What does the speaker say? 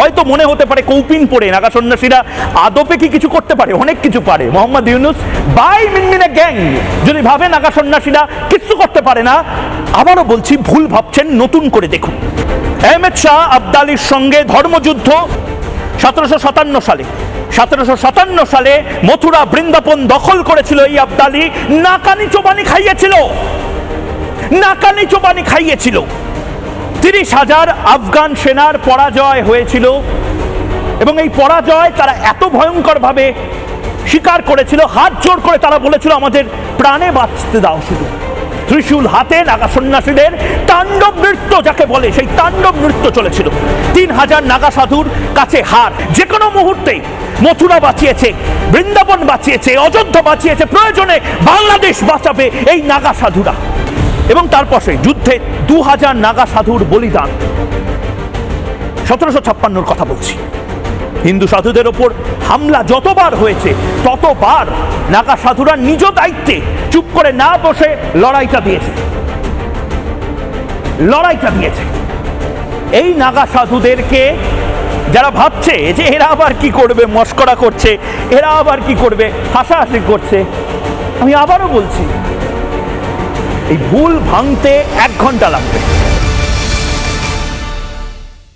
হয়তো মনে হতে পারে কৌপিন পড়ে নাগা সন্ন্যাসীরা আদপে কি কিছু করতে পারে? অনেক কিছু পারে। মোহাম্মদ ইউনুস, বাই মিনমিনে গ্যাং। যদি ভাবে নাগা সন্ন্যাসীরা কিচ্ছু করতে পারে না, আবারও বলছি, ভুল ভাবছেন, নতুন করে দেখুন। আহমেদ শাহ আবদালির সঙ্গে ধর্মযুদ্ধ সতেরোশো সাতান্ন সালে। সতেরোশো সাতান্ন সালে মথুরা বৃন্দাবন দখল করেছিল এই আবদালি। নাকানি চোবানি খাইয়েছিল। নাকানি চোবানি খাইয়েছিল। তিরিশ হাজার আফগান সেনার পরাজয় হয়েছিল। এবং এই পরাজয় তারা এত ভয়ঙ্করভাবে স্বীকার করেছিল, হাত জোর করে তারা বলেছিল, আমাদের প্রাণে বাঁচতে দাও শুধু। ত্রিশূল হাতে নাগা সন্ন্যাসীদের তাণ্ডব নৃত্য যাকে বলে, সেই তাণ্ডব নৃত্য চলেছিল। তিন হাজার নাগা সাধুর কাছে হার যে কোনো মুহূর্তে মথুরা বাঁচিয়েছে, বৃন্দাবন বাঁচিয়েছে, অযোধ্যা বাঁচিয়েছে, প্রয়োজনে বাংলাদেশ বাঁচাবে এই নাগা সাধুরা। এবং তার তারপরে যুদ্ধে দু হাজার নাগা সাধুর বলিদান। সতেরোশো ছাপ্পান্নর কথা বলছি। হিন্দু সাধুদের ওপর হামলা যতবার হয়েছে, ততবার নাগা সাধুরা নিজ দায়িত্বে চুপ করে না বসে লড়াইটা দিয়েছে। লড়াইটা দিয়েছে। এই নাগা সাধুদেরকে যারা ভাবছে যে এরা আবার কি করবে, মস্করা করছে, এরা আবার কি করবে, হাসাহাসি করছে, আমি আবারও বলছি এই ভুল ভাঙতে এক ঘণ্টা লাগবে।